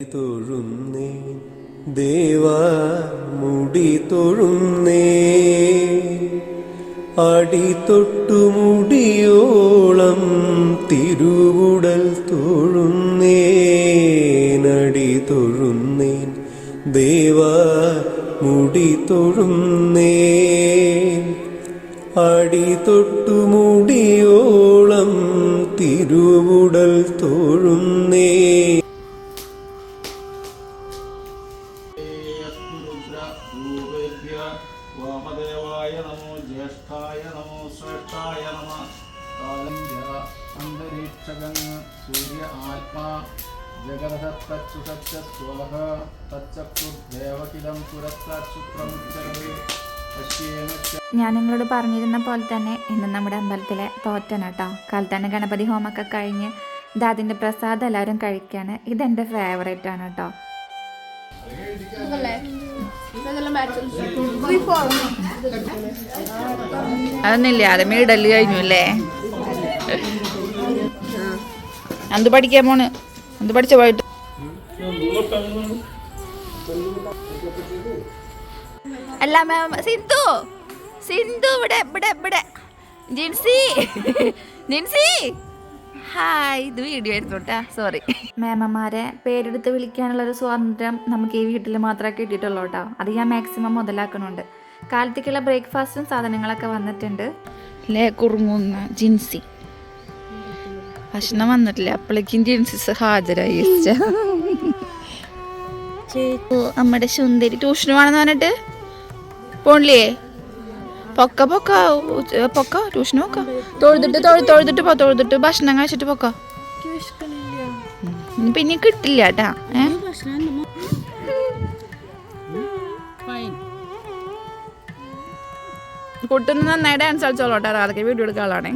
തൊഴുന്നേ ദേവ മുടി തൊഴുന്നേ അടി തൊട്ടു മുടിയോളം തിരുവുടൽ തൊഴുന്നേനടി തൊഴുന്നേൻ. ദേവ മുടി തൊഴുന്നേ അടി തൊട്ടു മുടിയോളം തിരുവുടൽ തൊഴുന്നേ ൂപേഭ്യ വാമദേവായ നമോ ജ്യേഷ്ഠായ നമോ ശ്രേഷ്ഠായ നമ. കാലഞ്ച അന്തരീക്ഷകങ് സൂര്യ ആത്മാ ജഗതച്ചു തച്ച സ്വഹ തച്ചക്ഷുർദേവകിലം പുരത്താശുക്രമുച്ചരവേ പശ്യേന ഞാൻ നിങ്ങളോട് പറഞ്ഞിരുന്ന പോലെ തന്നെ ഇന്ന് നമ്മുടെ അമ്പലത്തിലെ തോറ്റന കേട്ടോ കാലത്തന്നെ ഗണപതി ഹോമൊക്കെ കഴിഞ്ഞ് ഇത് അതിന്റെ പ്രസാദം എല്ലാവരും കഴിക്കുകയാണ് ഇതെന്റെ ഫേവറേറ്റ് ആണ് കേട്ടോ അതൊന്നുമില്ല അത് ഇടൽ കഴിഞ്ഞു അല്ലേ? എന്ത് പഠിക്കാൻ പോണ്? എന്ത് പഠിച്ച പോയിട്ട്? അല്ല മാം സിന്ധു സിന്ധു ഇവിടെ ഇവിടെ ഇവിടെ. ജിൻസി ജിൻസി. ഹായ് ഇത് വീഡിയോ ആയിരുന്നു കേട്ടാ സോറി മേമന്മാരെ പേരെടുത്ത് വിളിക്കാനുള്ള ഒരു സ്വാതന്ത്ര്യം നമുക്ക് ഈ വീട്ടിൽ മാത്രമേ കിട്ടിയിട്ടുള്ളൂ കേട്ടോ അത് ഞാൻ മാക്സിമം മുതലാക്കണുണ്ട് കാലത്തേക്കുള്ള ബ്രേക്ക്ഫാസ്റ്റും സാധനങ്ങളൊക്കെ വന്നിട്ടുണ്ട്. ലേ കുറുങ്ങുന്ന ജിൻസി. ഭക്ഷണം വന്നിട്ടില്ല. അപ്പോഴേക്കും ജിൻസിസ് ഹാജരായി നമ്മുടെ സുന്ദരി ട്യൂഷന് വേണമെന്ന് പറഞ്ഞിട്ട്? പോണില്ലേ? പൊക്ക പൊക്ക പൊക്ക ട്യൂഷൻ പൊക്ക. തൊഴുതിട്ട് തൊഴു തൊഴുതിട്ട് പോ തൊഴുതിട്ട് ഭക്ഷണം കഴിച്ചിട്ട് പൊക്ക. പിന്നെ കിട്ടില്ല കേട്ടാ. കുട്ടുന്ന നന്നായി ഡാൻസ് കേട്ടോ അതൊക്കെ വീഡിയോ എടുക്കാനുള്ളതാണേ.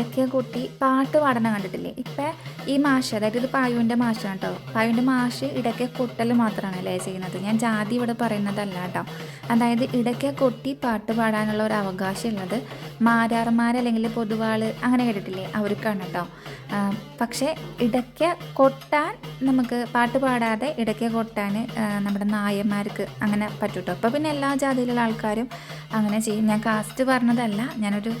ഇടയ്ക്ക് കുട്ടി പാട്ട് പാടണ കണ്ടിട്ടില്ലേ? ഇപ്പം ഈ മാഷ് അതായത് ഇത് പായുവിന്റെ മാഷാണ് കേട്ടോ പായുവിന്റെ മാഷ് ഇടയ്ക്ക് കൊട്ടൽ മാത്രമാണ് അല്ലേ ചെയ്യുന്നത്. ഞാൻ ജാതി ഇവിടെ പറയുന്നതല്ല കേട്ടോ അതായത് ഇടയ്ക്ക് കൊട്ടി പാട്ട് പാടാനുള്ള ഒരു അവകാശം ഉള്ളത് മാരാർമാർ അല്ലെങ്കിൽ പൊതുവാൾ അങ്ങനെ കേട്ടിട്ടില്ലേ? അവർക്കാണ് കേട്ടോ പക്ഷേ ഇടയ്ക്ക് കൊട്ടാൻ നമുക്ക് പാട്ട് പാടാതെ ഇടയ്ക്ക് കൊട്ടാൻ നമ്മുടെ നായന്മാർക്ക് അങ്ങനെ പറ്റൂട്ടോ. അപ്പോൾ പിന്നെ എല്ലാ ജാതിയിലുള്ള ആൾക്കാരും അങ്ങനെ ചെയ്യും. ഞാൻ കാസ്റ്റ് പറഞ്ഞതല്ല ഞാനൊരു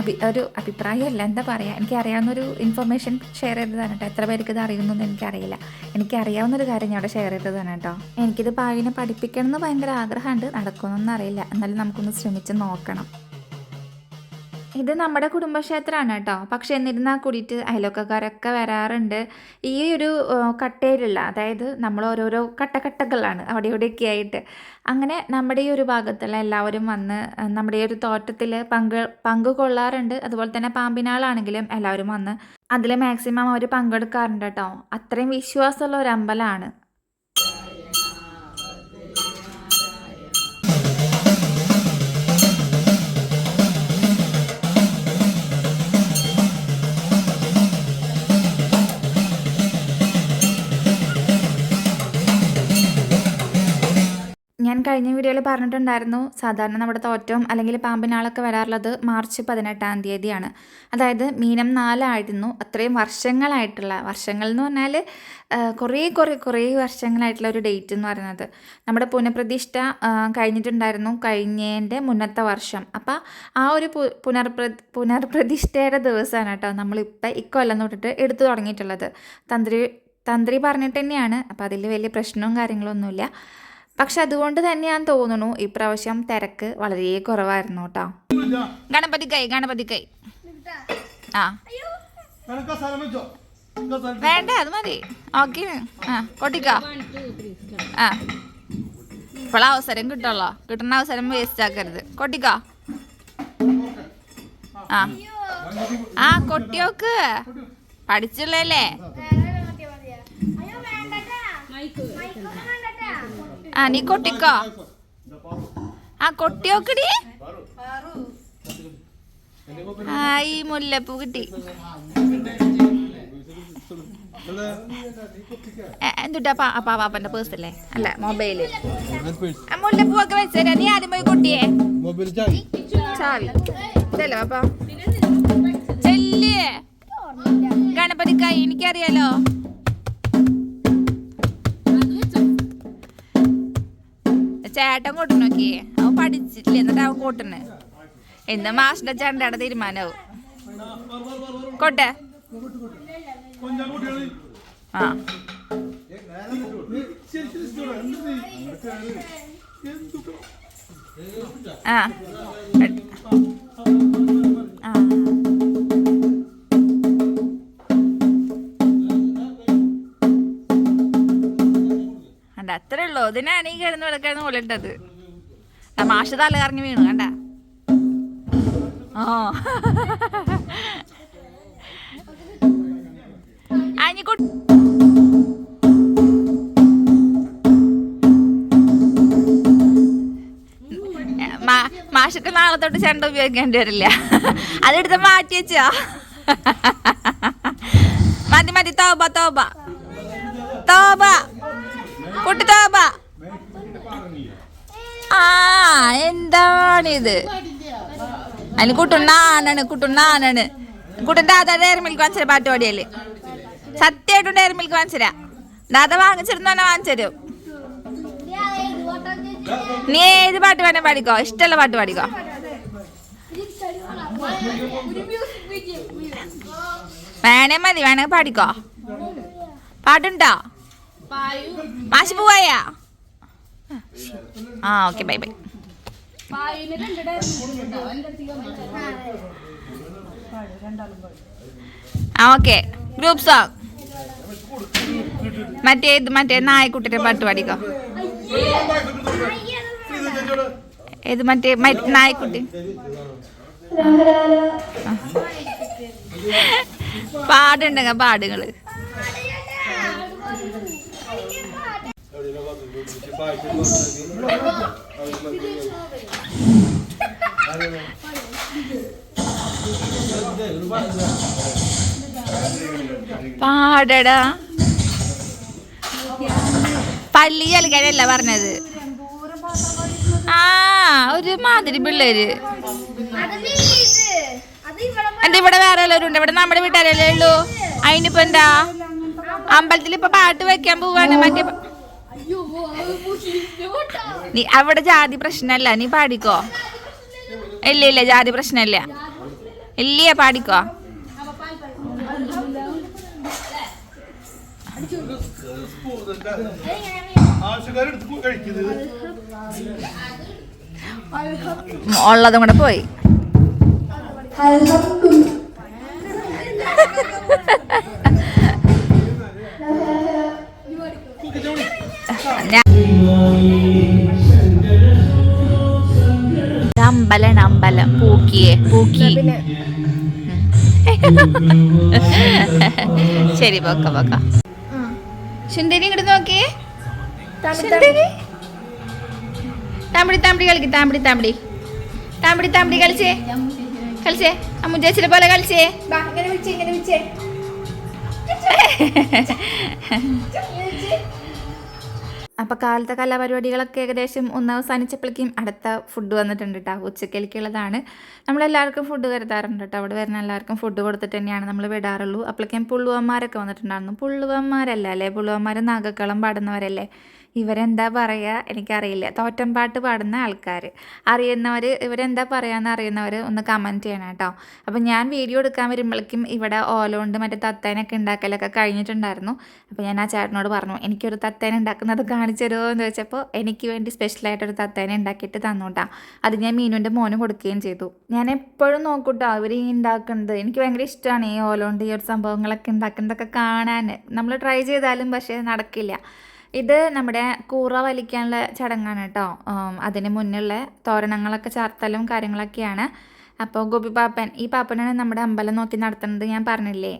അഭി ഒരു അഭിപ്രായമല്ല. എന്താ പറയുക എനിക്കറിയാവുന്നൊരു ഇൻഫർമേഷൻ ഷെയർ ചെയ്തതാണ് കേട്ടോ എത്ര പേർക്ക് ഇത് അറിയുന്നൊന്നും എനിക്കറിയില്ല. എനിക്കറിയാവുന്നൊരു കാര്യം ഞാൻ അവിടെ ഷെയർ ചെയ്തതാണ് കേട്ടോ എനിക്കിത് പാവിനെ പഠിപ്പിക്കണം എന്ന് ഭയങ്കര ആഗ്രഹമുണ്ട്. നടക്കുമെന്നൊന്നും അറിയില്ല. എന്നാലും നമുക്കൊന്ന് ശ്രമിച്ച് നോക്കണം. ഇത് നമ്മുടെ കുടുംബക്ഷേത്രമാണ് കേട്ടോ. പക്ഷെ എന്നിരുന്നാൽ കൂടിയിട്ട് അയലോക്കക്കാരൊക്കെ വരാറുണ്ട്. ഈ ഒരു കട്ടയിലുള്ള അതായത് നമ്മൾ ഓരോരോ കട്ടക്കട്ടകളാണ് അവിടെ ഇവിടെയൊക്കെ ആയിട്ട്. അങ്ങനെ നമ്മുടെ ഈ ഒരു ഭാഗത്തുള്ള എല്ലാവരും വന്ന് നമ്മുടെ ഈ ഒരു തോട്ടത്തിൽ പങ്ക് പങ്കുകൊള്ളാറുണ്ട് അതുപോലെ തന്നെ പാമ്പിനാളാണെങ്കിലും എല്ലാവരും വന്ന് അതിൽ മാക്സിമം അവർ പങ്കെടുക്കാറുണ്ട് കേട്ടോ. അത്രയും വിശ്വാസമുള്ള ഒരു അമ്പലമാണ്. ഞാൻ കഴിഞ്ഞ വീഡിയോയിൽ പറഞ്ഞിട്ടുണ്ടായിരുന്നു സാധാരണ നമ്മുടെ തോറ്റവും അല്ലെങ്കിൽ പാമ്പിനാളൊക്കെ വരാറുള്ളത് മാർച്ച് പതിനെട്ടാം തീയതിയാണ്. അതായത് മീനം നാലായിരുന്നു അത്രയും വർഷങ്ങളായിട്ടുള്ള വർഷങ്ങൾ എന്ന് പറഞ്ഞാൽ കുറേ കുറേ കുറേ വർഷങ്ങളായിട്ടുള്ള ഒരു ഡേറ്റ് എന്ന് പറയുന്നത്. നമ്മുടെ പുനഃപ്രതിഷ്ഠ കഴിഞ്ഞിട്ടുണ്ടായിരുന്നു കഴിഞ്ഞതിന്റെ മുന്നത്തെ വർഷം. അപ്പം ആ ഒരു പുനർ പുനർപ്ര പുനർപ്രതിഷ്ഠയുടെ ദിവസമാണ് കേട്ടോ നമ്മളിപ്പോൾ ഇക്കൊല്ലം തൊട്ടിട്ട് എടുത്തു തുടങ്ങിയിട്ടുള്ളത്. തന്ത്രി തന്ത്രി പറഞ്ഞിട്ട് തന്നെയാണ്. അപ്പോൾ അതിൽ വലിയ പ്രശ്നവും കാര്യങ്ങളൊന്നുമില്ല. പക്ഷെ അതുകൊണ്ട് തന്നെയാന്ന് തോന്നുന്നു ഇപ്രാവശ്യം തിരക്ക് വളരെ കുറവായിരുന്നു കേട്ടോ. ഗണപതി കൈ ഗണപതി കൈ. ആ. വേണ്ട അത് മതി. ഓക്കെ. ആ കൊട്ടിക്കോ ആ. ഇപ്പോൾ അവസരം കിട്ടുള്ളോ. കിട്ടുന്ന അവസരം വേസ്റ്റ് ആക്കരുത്. കൊട്ടിക്കോ ആ. ആ കൊട്ടിയോക്ക്. പഠിച്ചുള്ളല്ലേ ആ നീ കൊട്ടിക്കോ? ആ കൊട്ടി നോക്കടി ആ ഈ മുല്ലപ്പൂ കിട്ടി. എന്തുട്ടാ പാ പാ പാപ്പന്റെ പേഴ്സ് അല്ലേ? അല്ല മൊബൈൽ മുല്ലപ്പൂവൊക്കെ മുല്ലപ്പൂ ഒക്കെ വെച്ചേരാ. നീ ആദ്യം പോയി കൊട്ടിയേ. ചാവി. ഇതല്ലോ അപ്പൊ ചെല്ലേ ഗണപതിക്കായി എനിക്കറിയാലോ. ചേട്ടൻ കൊട്ടു നോക്കിയേ അവൻ പഠിച്ചിട്ടില്ല. എന്നിട്ട് അവൻ കൂട്ടണേ. എന്ന മാഷിന്റെ ചേട്ടന്റെ തീരുമാനവും. കൊട്ടെ. ആ. കുട്ടികൾ കണ്ട. അത്രേ ഉള്ളൂ. അതിനാണ് ഈ കിടന്ന് വിളക്കായിരുന്നു ആ മാഷ് തല കറങ്ങി വീണു കണ്ട? ഓ മാ- മാഷക്ക് നാളെ തൊട്ട് ചെണ്ട ഉപയോഗിക്കേണ്ടി വരില്ല. അതെടുത്ത് മാറ്റി വെച്ചോ. മതി മതി തോബ തോബ. തോബ. എന്താണിത്? അതിന് കുട്ടുണ്ണാനാണ് കുട്ടുണ്ണാനാണ്. കുട്ടൻ ദാദ ഡയറി മിൽക്ക് വാങ്ങിച്ചര പാട്ട് പാടിയല്ലേ സത്യമായിട്ടും ഡയറി മിൽക്ക് വാങ്ങിച്ചരാ ദാദ വാങ്ങിച്ചിരുന്നു തന്നെ വാങ്ങിച്ചരും നീ ഏത് പാട്ട് വേണേ പാടിക്കോ? ഇഷ്ടമുള്ള പാട്ട് പാടിക്കോ. വേണേ മതി വേണേ പാടിക്കോ. പാട്ടുണ്ടോ? മാഷി പോവായാ? ആ ഓക്കെ ബൈ ബൈ. ആ ഓക്കെ. Group song. മറ്റേ ഇത് മറ്റേ നായക്കുട്ടിയുടെ പാട്ട് പാടിക്കോ? ഏത് മറ്റേ നായക്കുട്ടി? പാടുണ്ടെങ്ക പാടുകൾ. പാടടാ. പള്ളി കളിക്കാനല്ല പറഞ്ഞത്. ആ ഒരു മാതിരി പിള്ളേര്. എന്താ ഇവിടെ വേറെ എല്ലാവരും ഉണ്ട്? ഇവിടെ നമ്മുടെ വീട്ടുകാരല്ലേ ഉള്ളൂ. അതിനിപ്പോ എന്താ? അമ്പലത്തിൽ ഇപ്പൊ പാട്ട് വെക്കാൻ പോവാണ്. മറ്റേ നീ അവിടെ ജാതി പ്രശ്നമല്ല നീ പാടിക്കോ? ഇല്ല ഇല്ല ജാതി പ്രശ്നമില്ല ഇല്ല പാടിക്കോ? ഉള്ളതും കൂടെ പോയി. ഞാൻ- അമ്പലാണ് അമ്പലം. പൂക്കിയെ പൂക്കി. ശരി പോക്ക പോക്ക. സുന്ദരി ഇങ്ങോട്ട് നോക്കിയേ. സുന്ദരി താമ്പടി താമ്പടി കളിക്ക് താമ്പടി താമ്പടി. താമ്പടി താമ്പടി കളിച്ചേ. കളിച്ചേ. അമ്മുജേച്ചിനെ പോലെ കളിച്ചേ. അപ്പോൾ കാലത്തെ കലാപരിപാടികളൊക്കെ ഏകദേശം ഒന്ന് അവസാനിച്ചപ്പോഴേക്കും അടുത്ത ഫുഡ് വന്നിട്ടുണ്ട് കേട്ടോ ഉച്ചക്കലിക്കുള്ളതാണ് നമ്മളെല്ലാവർക്കും ഫുഡ് കരുതാറുണ്ട് കേട്ടോ. അവിടെ വരുന്ന എല്ലാവർക്കും ഫുഡ് കൊടുത്തിട്ട് തന്നെയാണ് നമ്മൾ വിടാറുള്ളൂ. അപ്പോഴേക്കും പുള്ളുവന്മാരൊക്കെ വന്നിട്ടുണ്ടായിരുന്നു. പുള്ളുവന്മാരല്ല അല്ലേ? പുള്ളുവന്മാർ നാഗക്കളം പാടുന്നവരല്ലേ? ഇവരെന്താ പറയുക എനിക്കറിയില്ല. തോറ്റംപാട്ട് പാടുന്ന ആൾക്കാർ അറിയുന്നവർ ഇവരെന്താ പറയാന്ന് അറിയുന്നവർ ഒന്ന് കമന്റ് ചെയ്യണം കേട്ടോ. അപ്പോൾ ഞാൻ വീഡിയോ എടുക്കാൻ വരുമ്പോഴേക്കും ഇവിടെ ഓലോണ്ട് മറ്റേ തത്തേനൊക്കെ ഉണ്ടാക്കലൊക്കെ കഴിഞ്ഞിട്ടുണ്ടായിരുന്നു. അപ്പോൾ ഞാൻ ആ ചേട്ടനോട് പറഞ്ഞു എനിക്കൊരു തത്തേന ഉണ്ടാക്കുന്നത് കാണിച്ചു തരുമോ എന്ന് ചോദിച്ചപ്പോൾ എനിക്ക് വേണ്ടി സ്പെഷ്യലായിട്ടൊരു തത്തേന ഉണ്ടാക്കിയിട്ട് തന്നു കേട്ടോ അത് ഞാൻ മീനുവിന്റെ മോന് കൊടുക്കുകയും ചെയ്തു. ഞാൻ എപ്പോഴും നോക്കൂട്ടോ അവർ ഈ ഉണ്ടാക്കുന്നത് എനിക്ക് ഭയങ്കര ഇഷ്ടമാണ് ഈ ഓലോണ്ട് ഈ ഒരു സംഭവങ്ങളൊക്കെ ഉണ്ടാക്കുന്നതൊക്കെ കാണാൻ നമ്മൾ ട്രൈ ചെയ്താലും പക്ഷേ നടക്കില്ല. ഇത് നമ്മുടെ കൂറ വലിക്കാനുള്ള ചടങ്ങാണ് കേട്ടോ. അതിന് മുന്നുള്ള തോരണങ്ങളൊക്കെ ചാർത്തലും കാര്യങ്ങളൊക്കെയാണ്. അപ്പോൾ ഗോപി പാപ്പൻ ഈ പാപ്പനാണ് നമ്മുടെ അമ്പലം നോക്കി നടത്തുന്നത് ഞാൻ പറഞ്ഞില്ലേ?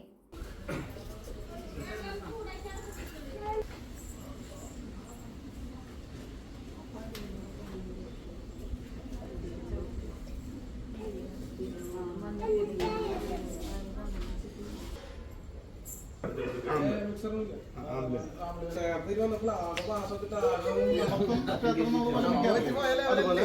അതുപോലെ.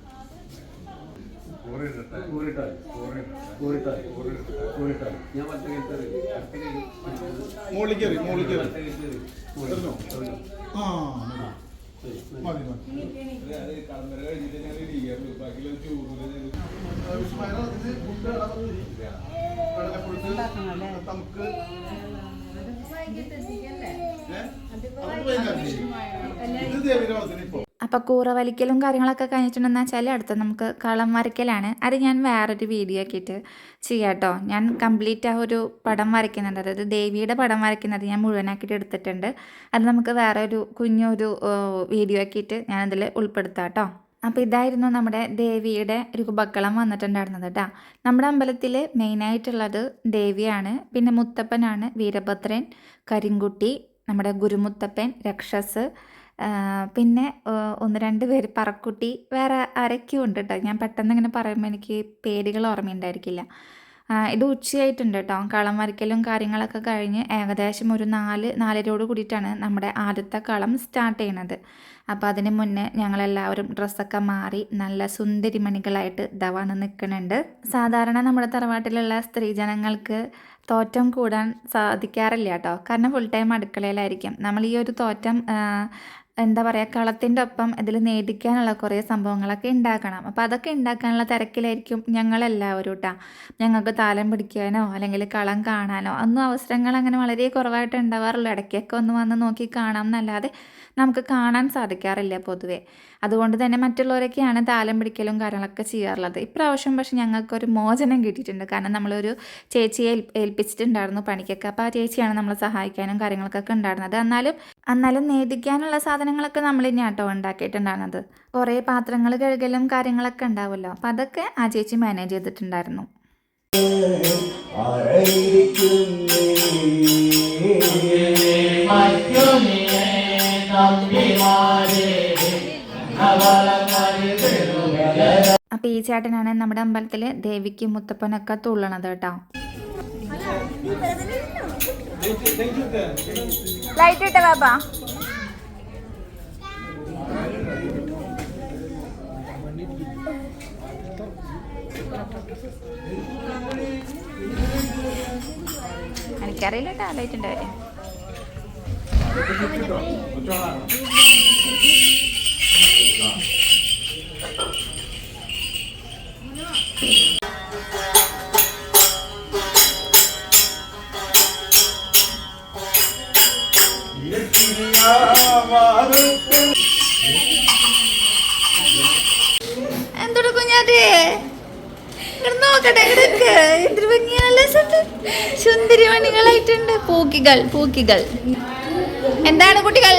മുകളിൽ കയറി മുകളിൽ കയറി? ആ മതി മതി. നമുക്ക്. ഇത് ദേവിരാമത്തിന് ഇപ്പൊ. അപ്പോൾ കൂറ വലിക്കലും കാര്യങ്ങളൊക്കെ കഴിഞ്ഞിട്ടുണ്ടെന്ന് വെച്ചാൽ അടുത്ത നമുക്ക് കളം വരയ്ക്കലാണ്. അത് ഞാൻ വേറൊരു വീഡിയോ ആക്കിയിട്ട് ചെയ്യാം കേട്ടോ ഞാൻ കംപ്ലീറ്റ് ആ ഒരു പടം വരയ്ക്കുന്നുണ്ട്. അതായത് ദേവിയുടെ പടം വരയ്ക്കുന്നത് ഞാൻ മുഴുവനാക്കിയിട്ട് എടുത്തിട്ടുണ്ട്. അത് നമുക്ക് വേറെ ഒരു കുഞ്ഞൊരു വീഡിയോ ആക്കിയിട്ട് ഞാൻ ഞാനതിൽ ഉൾപ്പെടുത്താം കേട്ടോ അപ്പോൾ ഇതായിരുന്നു നമ്മുടെ ദേവിയുടെ രൂപക്കളം വന്നിട്ടുണ്ടായിരുന്നത് കേട്ടോ നമ്മുടെ അമ്പലത്തിൽ മെയിനായിട്ടുള്ളത് ദേവിയാണ്. പിന്നെ മുത്തപ്പനാണ് വീരഭദ്രൻ കരിങ്കുട്ടി നമ്മുടെ ഗുരുമുത്തപ്പൻ രക്ഷസ് പിന്നെ ഒന്ന് രണ്ട് പേര് പറക്കുട്ടി വേറെ ആരൊക്കെയോ ഉണ്ട് കേട്ടോ ഞാൻ പെട്ടെന്ന് ഇങ്ങനെ പറയുമ്പോൾ എനിക്ക് പേരുകൾ ഓർമ്മയുണ്ടായിരിക്കില്ല. ഇത് ഉച്ചയായിട്ടുണ്ട് കേട്ടോ കളം വരയ്ക്കലും കാര്യങ്ങളൊക്കെ കഴിഞ്ഞ് ഏകദേശം ഒരു നാല് നാലരയോട് കൂടിയിട്ടാണ് നമ്മുടെ ആദ്യത്തെ കളം സ്റ്റാർട്ട് ചെയ്യണത്. അപ്പോൾ അതിന് മുന്നേ ഞങ്ങളെല്ലാവരും ഡ്രസ്സൊക്കെ മാറി നല്ല സുന്ദരിമണികളായിട്ട് ദവാണ് നിൽക്കുന്നുണ്ട് സാധാരണ നമ്മുടെ തറവാട്ടിലുള്ള സ്ത്രീജനങ്ങൾക്ക് തോറ്റം കൂടാൻ സാധിക്കാറില്ല കേട്ടോ കാരണം ഫുൾ ടൈം അടുക്കളയിലായിരിക്കും. നമ്മൾ ഈ ഒരു തോറ്റം എന്താ പറയുക കളത്തിന്റെ ഒപ്പം ഇതിൽ നേടിക്കാനുള്ള കുറേ സംഭവങ്ങളൊക്കെ ഉണ്ടാക്കണം അപ്പോൾ അതൊക്കെ ഉണ്ടാക്കാനുള്ള തിരക്കിലായിരിക്കും ഞങ്ങളെല്ലാവരും കേട്ടോ ഞങ്ങൾക്ക് താലം പിടിക്കാനോ അല്ലെങ്കിൽ കളം കാണാനോ ഒന്നും അവസരങ്ങൾ അങ്ങനെ വളരെ കുറവായിട്ട് ഉണ്ടാവാറുള്ളൂ ഇടയ്ക്കൊക്കെ ഒന്ന് വന്ന് നോക്കി കാണാം എന്നല്ലാതെ നമുക്ക് കാണാൻ സാധിക്കാറില്ല പൊതുവെ. അതുകൊണ്ട് തന്നെ മറ്റുള്ളവരൊക്കെയാണ് താലം പിടിക്കലും കാര്യങ്ങളൊക്കെ ചെയ്യാറുള്ളത്. ഇപ്രാവശ്യം പക്ഷെ ഞങ്ങൾക്കൊരു മോചനം കിട്ടിയിട്ടുണ്ട്. കാരണം നമ്മളൊരു ചേച്ചിയെ ഏൽ- ഏൽപ്പിച്ചിട്ടുണ്ടായിരുന്നു പണിക്കൊക്കെ. അപ്പോൾ ആ ചേച്ചിയാണ് നമ്മളെ സഹായിക്കാനും കാര്യങ്ങൾക്കൊക്കെ ഉണ്ടായിരുന്നത്. എന്നാലും എന്നാലും നേദിക്കാനുള്ള സാധനങ്ങളൊക്കെ നമ്മൾ ഇനി ആട്ടോ ഉണ്ടാക്കിയിട്ടുണ്ടായിരുന്നത്. കുറേ പാത്രങ്ങൾ കഴുകലും കാര്യങ്ങളൊക്കെ ഉണ്ടാവുമല്ലോ. അപ്പം അതൊക്കെ ആ ചേച്ചി മാനേജ് ചെയ്തിട്ടുണ്ടായിരുന്നു. അപ്പം ഈ ചേട്ടനാണ് നമ്മുടെ അമ്പലത്തിൽ ദേവിക്ക് മുത്തപ്പനൊക്കെ തുള്ളണത് കേട്ടോ. ലൈറ്റ് ഇട്ട ബാബാ എനിക്കറിയില്ല കേട്ടോ ലൈറ്റിന്റെ കാര്യം. എന്തോട് കുഞ്ഞാറ്റേ ഇങ്ങട് നോക്കട്ടെ ഇങ്ങടൊക്കെ എന്തൊരു ഭംഗിയാണല്ലോ സുന്ദരി മണികളായിട്ടുണ്ട്. പൂക്കികൾ പൂക്കികൾ. എന്താണ് കുട്ടികൾ?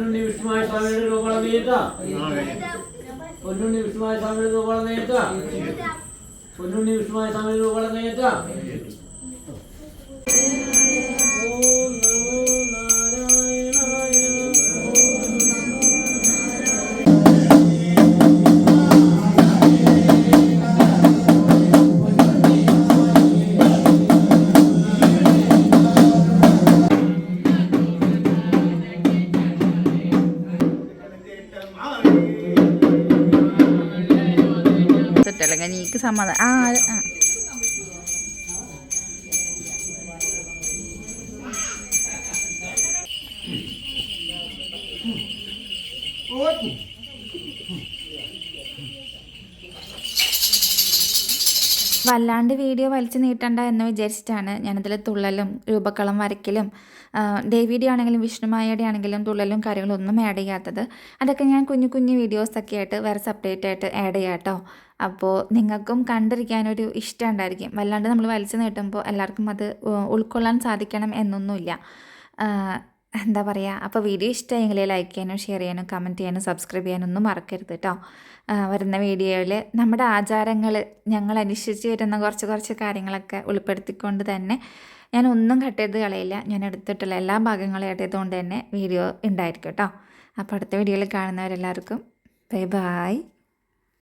പൊന്നുണ്ണി വിഷ്ണുമായ സ്വാമിയുടെ രൂപം നേട്ട പൊന്നുണ്ണി വിഷ്ണുമായ സ്വാമിയുടെ രൂപം നേട്ട പൊന്നുണ്ണി വിഷ്ണുമായ സ്വാമിയുടെ രൂപം നേട്ട സെറ്റല്ലെങ്കിൽ നീക്ക് ആ വല്ലാണ്ട് വീഡിയോ വലിച്ചു നീട്ടണ്ട എന്ന് വിചാരിച്ചിട്ടാണ് ഞാനതിൽ തുള്ളലും രൂപക്കളം വരയ്ക്കലും ദേവിയുടെ ആണെങ്കിലും വിഷ്ണുമായയുടെ ആണെങ്കിലും തുള്ളലും കാര്യങ്ങളും ഒന്നും ആഡ് ചെയ്യാത്തത്. അതൊക്കെ ഞാൻ കുഞ്ഞു കുഞ്ഞു വീഡിയോസൊക്കെ ആയിട്ട് വേറെ സെപ്പറേറ്റ് ആയിട്ട് ആഡ് ചെയ്യാം കേട്ടോ അപ്പോൾ നിങ്ങൾക്കും കണ്ടിരിക്കാനൊരു ഇഷ്ടം ഉണ്ടായിരിക്കും. വല്ലാണ്ട് നമ്മൾ വലിച്ചു നീട്ടുമ്പോൾ എല്ലാവർക്കും അത് ഉൾക്കൊള്ളാൻ സാധിക്കണം എന്നൊന്നുമില്ല. എന്താ പറയുക അപ്പോൾ വീഡിയോ ഇഷ്ടമായെങ്കിൽ ലൈക്ക് ചെയ്യാനും ഷെയർ ചെയ്യാനും കമന്റ് ചെയ്യാനും സബ്സ്ക്രൈബ് ചെയ്യാനും ഒന്നും മറക്കരുത് കേട്ടോ വരുന്ന വീഡിയോയിൽ നമ്മുടെ ആചാരങ്ങൾ ഞങ്ങൾ അനുസരിച്ച് വരുന്ന കുറച്ച് കുറച്ച് കാര്യങ്ങളൊക്കെ ഉൾപ്പെടുത്തിക്കൊണ്ട് തന്നെ ഞാൻ ഒന്നും കട്ട് ചെയ്ത് കളയില്ല. ഞാൻ എടുത്തിട്ടുള്ള എല്ലാ ഭാഗങ്ങളും ആഡ് ചെയ്തുകൊണ്ട് തന്നെ വീഡിയോ ഉണ്ടായിരിക്കും കേട്ടോ അപ്പോൾ അടുത്ത വീഡിയോയിൽ കാണുന്നവരെല്ലാവർക്കും. Bye bye